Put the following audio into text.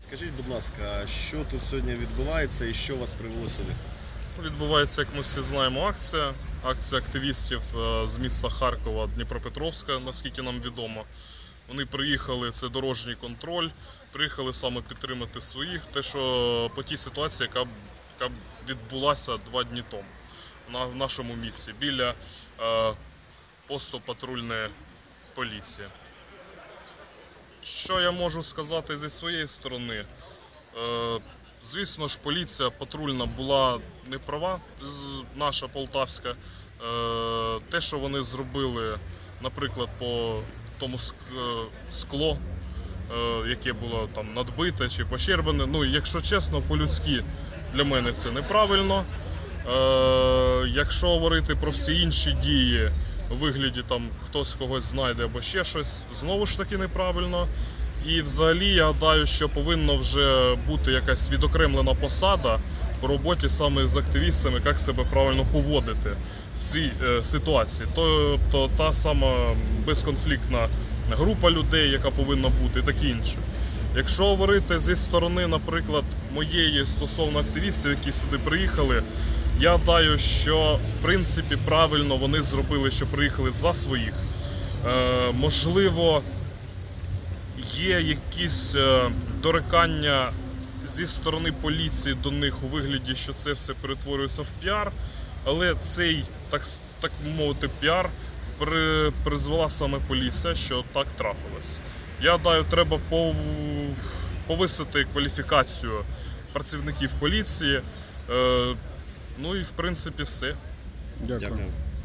Скажіть, будь ласка, що тут сьогодні відбувається і що вас привело сюди? Відбувається, як ми всі знаємо, акція. Акція активістів е, з міста Харкова, Дніпропетровська, наскільки нам відомо. Вони приїхали, це дорожній контроль, приїхали саме підтримати своїх. Те, що по тій ситуації, яка, яка відбулася два дні тому на, в нашому місті біля е, посту патрульної поліції. Що я можу сказати зі своєї сторони? Е, Звісно ж, поліція патрульна була не права, наша полтавська. Е, Те, що вони зробили, наприклад, по тому скло, е, яке було там надбите чи пощербане. Ну, якщо чесно, по-людськи для мене це неправильно. Якщо говорити про всі інші дії вигляді там хтось когось знайде або ще щось, знову ж таки неправильно. І взагалі я гадаю, що повинна вже бути якась відокремлена посада по роботі саме з активістами, як себе правильно поводити в цій е, ситуації. Тобто та сама безконфліктна група людей, яка повинна бути, і таке інше. Якщо говорити зі сторони, наприклад, моєї стосовно активістів, які сюди приїхали, я гадаю, що в принципі правильно вони зробили, що приїхали за своїх. Е, можливо, є якісь е, дорекання зі сторони поліції до них у вигляді, що це все перетворюється в піар, але цей, так, так мовити, піар при, призвела саме поліція, що так трапилось. Я гадаю, треба пов... повисити кваліфікацію працівників поліції. Е, ну і в принципі все. Дякую.